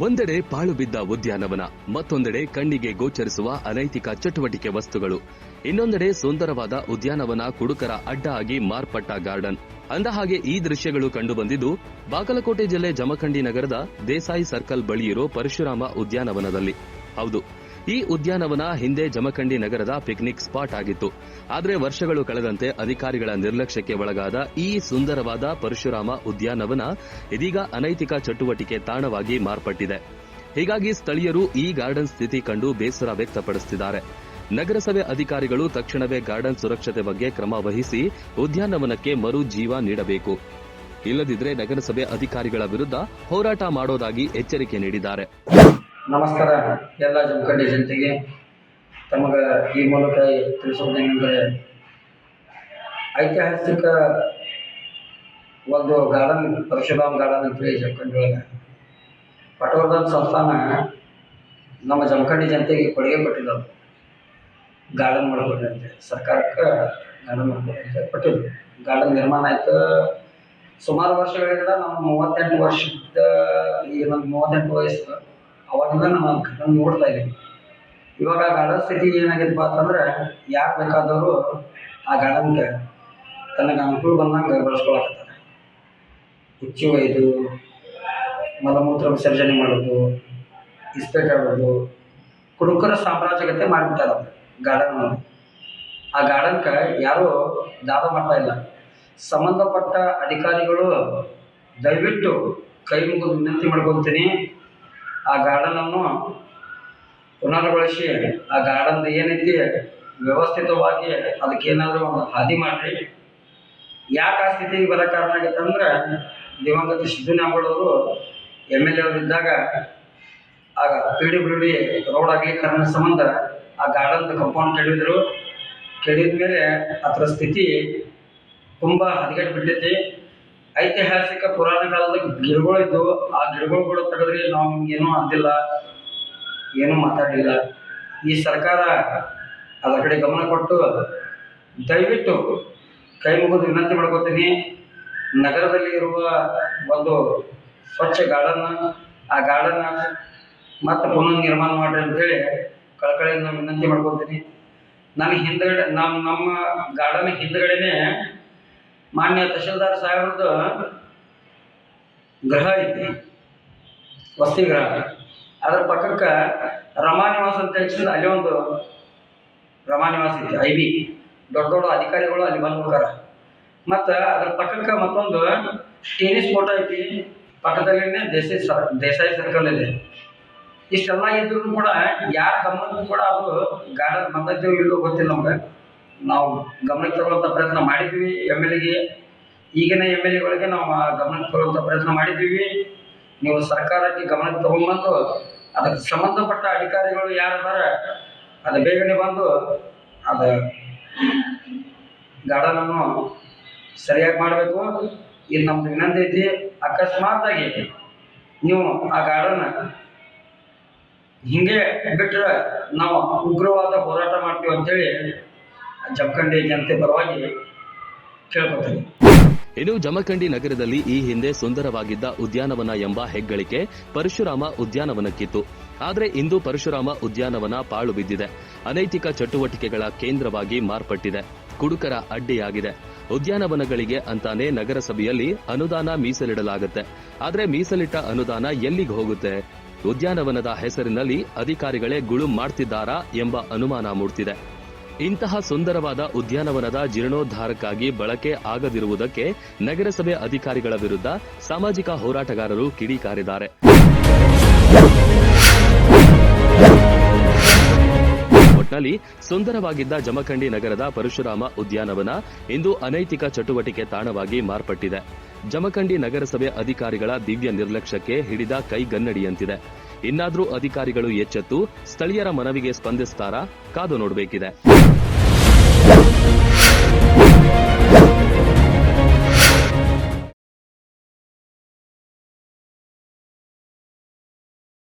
ಒಂದೆಡೆ ಪಾಳು ಬಿದ್ದ ಉದ್ಯಾನವನ, ಮತ್ತೊಂದೆಡೆ ಕಣ್ಣಿಗೆ ಗೋಚರಿಸುವ ಅನೈತಿಕ ಚಟುವಟಿಕೆ ವಸ್ತುಗಳು. ಇನ್ನೊಂದೆಡೆ ಸುಂದರವಾದ ಉದ್ಯಾನವನ ಕುಡುಕರ ಅಡ್ಡ ಆಗಿ ಮಾರ್ಪಟ್ಟ ಗಾರ್ಡನ್. ಅಂದಹಾಗೆ ಈ ದೃಶ್ಯಗಳು ಕಂಡುಬಂದಿದ್ದು, ಬಾಗಲಕೋಟೆ ಜಿಲ್ಲೆ ಜಮಖಂಡಿ ನಗರದ ದೇಸಾಯಿ ಸರ್ಕಲ್ ಬಳಿ ಇರೋ ಪರಶುರಾಮ ಉದ್ಯಾನವನದಲ್ಲಿ. ಹೌದು ಈ ಉದ್ಯಾನವನ ಹಿಂದೆ ಜಮಖಂಡಿ ನಗರದ ಪಿಕ್ನಿಕ್ ಸ್ಪಾಟ್ ಆಗಿತ್ತು. ಆದರೆ ವರ್ಷಗಳು ಕಳೆದಂತೆ ಅಧಿಕಾರಿಗಳ ನಿರ್ಲಕ್ಷ್ಯಕ್ಕೆ ಒಳಗಾದ ಈ ಸುಂದರವಾದ ಪರಶುರಾಮ ಉದ್ಯಾನವನ ಇದೀಗ ಅನೈತಿಕ ಚಟುವಟಿಕೆ ತಾಣವಾಗಿ ಮಾರ್ಪಟ್ಟಿದೆ. ಹೀಗಾಗಿ ಸ್ಥಳೀಯರು ಈ ಗಾರ್ಡನ್ ಸ್ಥಿತಿ ಕಂಡು ಬೇಸರ ವ್ಯಕ್ತಪಡಿಸುತ್ತಿದ್ದಾರೆ ನಗರಸಭೆ ಅಧಿಕಾರಿಗಳು ತಕ್ಷಣವೇ ಗಾರ್ಡನ್ ಸುರಕ್ಷತೆ ಬಗ್ಗೆ ಕ್ರಮ ವಹಿಸಿ ಉದ್ಯಾನವನಕ್ಕೆ ಮರು ಜೀವ ನೀಡಬೇಕು. ಇಲ್ಲದಿದ್ರೆ ನಗರಸಭೆ ಅಧಿಕಾರಿಗಳ ವಿರುದ್ಧ ಹೋರಾಟ ಮಾಡೋದಾಗಿ ಎಚ್ಚರಿಕೆ ನೀಡಿದ್ದಾರೆ. ನಮಸ್ಕಾರ. ಎಲ್ಲ ಜಮಖಂಡಿ ಜನತೆಗೆ ತಮಗೆ ಈ ಮೂಲಕ ತಿಳಿಸೋದೇನೆಂದರೆ ಐತಿಹಾಸಿಕ ಒಂದು ಗಾರ್ಡನ್, ಪರಶುರಾಮ್ ಗಾರ್ಡನ್ ಅಂತೇಳಿ ಜಮಖಂಡಿ ಒಳಗೆ. ಪಟವರ್ಧನ್ ಸಂಸ್ಥಾನ ನಮ್ಮ ಜಮಖಂಡಿ ಜನತೆಗೆ ಕೊಡುಗೆ ಕೊಟ್ಟಿದ್ದವು ಗಾರ್ಡನ್ ಮಾಡಿಕೊಡ್ರಿ ಸರ್ಕಾರಕ್ಕೆ ಗಾರ್ಡನ್ ಮಾಡಿಕೊಡ್ರಿ ಕೊಟ್ಟಿದ್ದು. ಗಾರ್ಡನ್ ನಿರ್ಮಾಣ ಆಯ್ತು ಸುಮಾರು ವರ್ಷಗಳಿಂದ ನಮ್ಮ ಮೂವತ್ತೆಂಟು ವರ್ಷದ ಈ ಒಂದು ಮೂವತ್ತೆಂಟು ವಯಸ್ಸು ಅವಾಗಿಂದ ನಾವು ಘಟನೆ ನೋಡ್ತಾ ಇದ್ದೀನಿ. ಇವಾಗ ಗಾರ್ಡನ್ ಸ್ಥಿತಿ ಏನಾಗಿತ್ತಪ್ಪ ಅಂತಂದ್ರೆ, ಯಾರು ಬೇಕಾದವರು ಆ ಗಾರ್ಡನ್ಗೆ ತನಗೆ ಅನುಕೂಲ ಬಂದಂಗೆ ಬಳಸ್ಕೊಳಕತ್ತಾರೆ ಹುಚ್ಚಿ ಒಯ್ದು, ಮಲಮೂತ್ರ ವಿಸರ್ಜನೆ ಮಾಡೋದು ಇಸ್ಪೇಟ್ ಆಡೋದು ಕುಡುಕರ ಸಾಮ್ರಾಜ್ಯಗತೆ ಮಾಡಿಬಿಟ್ಟಾರ ಗಾರ್ಡನ್ ಆ ಗಾರ್ಡನ್ಗೆ ಯಾರೂ ದಾದ ಮಾಡ್ತಾ ಇಲ್ಲ. ಸಂಬಂಧಪಟ್ಟ ಅಧಿಕಾರಿಗಳು ದಯವಿಟ್ಟು ಕೈ ಮುಗಿದು ವಿನಂತಿ ಮಾಡ್ಕೊತೀನಿ ಆ ಗಾರ್ಡನನ್ನು ಪುನರ್ಗೊಳಿಸಿ ಆ ಗಾರ್ಡನ್ ಏನೈತಿ ವ್ಯವಸ್ಥಿತವಾಗಿ ಅದಕ್ಕೇನಾದರೂ ಒಂದು ಹಾದಿ ಮಾಡಿರಿ. ಯಾಕೆ ಆ ಸ್ಥಿತಿಗೆ ಬರೋ ಕಾರಣ ಆಗೈತೆ ಅಂದ್ರೆ, ದಿವಂಗತ ಸಿದ್ದನಾಮಗಳವರು ಎಂ ಎಲ್ ಎ ಅವರಿದ್ದಾಗ ಆಗ P D B D road ಅಗಲೀಕರಣ ಸಂಬಂಧ ಆ ಗಾರ್ಡನ್ ಕಂಪೌಂಡ್ ಕೆಡಿದ್ರು ಕೆಡಿದ ಮೇಲೆ ಅದರ ಸ್ಥಿತಿ ತುಂಬ ಹದಗೆಟ್ಟು ಬಿಟ್ಟೈತಿ ಐತಿಹಾಸಿಕ ಪುರಾಣ ಕಾಲದ ಗಿಡಗಳು ಇದ್ದು ಆ ಗಿಡಗಳು ಕೂಡ ತೆಗೆದ್ರಿ ನಾವು ಏನೂ ಅಂತಿಲ್ಲ ಏನೂ ಮಾತಾಡಲಿಲ್ಲ. ಈ ಸರ್ಕಾರ ಅದರ ಕಡೆ ಗಮನ ಕೊಟ್ಟು ದಯವಿಟ್ಟು ಕೈ ಮುಗಿದು ವಿನಂತಿ ಮಾಡ್ಕೋತೀನಿ. ನಗರದಲ್ಲಿ ಇರುವ ಒಂದು ಸ್ವಚ್ಛ ಗಾರ್ಡನ್, ಆ ಗಾರ್ಡನ್ ಮತ್ತೆ ಪುನಃ ನಿರ್ಮಾಣ ಮಾಡ್ರಿ ಅಂತೇಳಿ ಕಳಕಳಿಯಿಂದ ವಿನಂತಿ ಮಾಡ್ಕೊತೀನಿ. ನನ್ನ ಹಿಂದ್ಗಡೆ, ನಮ್ಮ ನಮ್ಮ ಗಾರ್ಡನ್ ಹಿಂದ್ಗಡೆನೆ ಮಾನ್ಯ ತಹಶೀಲ್ದಾರ್ ಸಾಹೇಬ್ರದ್ದು ಗೃಹ ಐತಿ ವಸತಿ ಗೃಹ ಅದ್ರ ಪಕ್ಕಕ್ಕೆ ರಮಾನಿವಾಸ ಅಂತ ಹೇಳಿದ್ರೆ ಅಲ್ಲಿ ಒಂದು ರಮಾನಿವಾಸ ಐತಿ ಐ ಬಿ ದೊಡ್ಡ ದೊಡ್ಡ ಅಧಿಕಾರಿಗಳು ಅಲ್ಲಿ ಬಂದು ಹೋಗಾರ ಮತ್ತು ಅದ್ರ ಪಕ್ಕಕ್ಕೆ ಮತ್ತೊಂದು ಟೆನಿಸ್ ಕೋರ್ಟ್ ಐತಿ, ಪಕ್ಕದಲ್ಲಿನೇ ದೇಸಾಯಿ ಸರ್ ದೇಸಾಯಿ ಸರ್ಕಲ್ ಇದೆ. ಇಷ್ಟೆಲ್ಲ ಇದ್ರೂ ಕೂಡ ಯಾರ ಗಮನಕ್ಕೂ ಕೂಡ ಅದು ಗಾರ್ಡನ್ ಬಂದದ್ದು ಇಲ್ಲೋ ಗೊತ್ತಿಲ್ಲ ನಮ್ಗೆ. ನಾವು ಗಮನಕ್ಕೆ ತರುವಂಥ ಪ್ರಯತ್ನ ಮಾಡಿದ್ವಿ. ಎಂ ಎಲ್ ಎಗೆ ಈಗಿನ ಎಂ ಎಲ್ ಎಗಳಿಗೆ ನಾವು ಗಮನಕ್ಕೆ ತರುವಂಥ ಪ್ರಯತ್ನ ಮಾಡಿದ್ದೀವಿ ನೀವು ಸರ್ಕಾರಕ್ಕೆ ಗಮನಕ್ಕೆ ತಗೊಂಡ್ಬಂದು, ಅದಕ್ಕೆ ಸಂಬಂಧಪಟ್ಟ ಅಧಿಕಾರಿಗಳು ಯಾರದಾರ, ಅದು ಬೇಗನೆ ಬಂದು ಅದು ಗಾರ್ಡನನ್ನು ಸರಿಯಾಗಿ ಮಾಡಬೇಕು. ಇದು ನಮ್ದು ವಿನಂತಿ ಐತಿ. ಅಕಸ್ಮಾತಾಗಿ ನೀವು ಆ ಗಾರ್ಡನ್ ಹಿಂಗೆ ಬಿಟ್ಟರೆ ನಾವು ಉಗ್ರವಾದ ಹೋರಾಟ ಮಾಡ್ತೀವಿ ಅಂತೇಳಿ ಜಮಖಂಡಿ ಜನತೆ ಪರವಾಗಿ ಕೇಳ್ಕೊತೀನಿ. ಇನ್ನು ಜಮಖಂಡಿ ನಗರದಲ್ಲಿ ಈ ಹಿಂದೆ ಸುಂದರವಾಗಿದ್ದ ಉದ್ಯಾನವನ ಎಂಬ ಹೆಗ್ಗಳಿಕೆ ಪರಶುರಾಮ ಉದ್ಯಾನವನಕ್ಕಿತ್ತು. ಆದರೆ ಇಂದು ಪರಶುರಾಮ ಉದ್ಯಾನವನ ಪಾಳು ಬಿದ್ದಿದೆ. ಅನೈತಿಕ ಚಟುವಟಿಕೆಗಳ ಕೇಂದ್ರವಾಗಿ ಮಾರ್ಪಟ್ಟಿದೆ. ಕುಡುಕರ ಅಡ್ಡಿಯಾಗಿದೆ. ಉದ್ಯಾನವನಗಳಿಗೆ ಅಂತಾನೆ ನಗರಸಭೆಯಲ್ಲಿ ಅನುದಾನ ಮೀಸಲಿಡಲಾಗುತ್ತೆ. ಆದರೆ ಮೀಸಲಿಟ್ಟ ಅನುದಾನ ಎಲ್ಲಿಗೆ ಹೋಗುತ್ತೆ? ಉದ್ಯಾನವನದ ಹೆಸರಿನಲ್ಲಿ ಅಧಿಕಾರಿಗಳೇ ಗುಳು ಮಾಡ್ತಿದ್ದಾರಾ ಎಂಬ ಅನುಮಾನ ಮೂಡ್ತಿದೆ. ಇಂತಹ ಸುಂದರವಾದ ಉದ್ಯಾನವನದ ಜೀರ್ಣೋದ್ಧಾರಕ್ಕಾಗಿ ಬಳಕೆ ಆಗದಿರುವುದಕ್ಕೆ ನಗರಸಭೆ ಅಧಿಕಾರಿಗಳ ವಿರುದ್ಧ ಸಾಮಾಜಿಕ ಹೋರಾಟಗಾರರು ಕಿಡಿಕಾರಿದ್ದಾರೆ ಒಟ್ನಲ್ಲಿ ಸುಂದರವಾಗಿದ್ದ ಜಮಖಂಡಿ ನಗರದ ಪರಶುರಾಮ ಉದ್ಯಾನವನ ಇಂದು ಅನೈತಿಕ ಚಟುವಟಿಕೆ ತಾಣವಾಗಿ ಮಾರ್ಪಟ್ಟಿದೆ. ಜಮಖಂಡಿ ನಗರಸಭೆ ಅಧಿಕಾರಿಗಳ ದಿವ್ಯ ನಿರ್ಲಕ್ಷ್ಯಕ್ಕೆ ಹಿಡಿದ ಕೈಗನ್ನಡಿಯಂತಿದೆ. ಇನ್ನಾದ್ರೂ ಅಧಿಕಾರಿಗಳು ಎಚ್ಚೆತ್ತು ಸ್ಥಳೀಯರ ಮನವಿಗೆ ಸ್ಪಂದಿಸ್ತಾರಾ? ಕಾದು ನೋಡಬೇಕಿದೆ.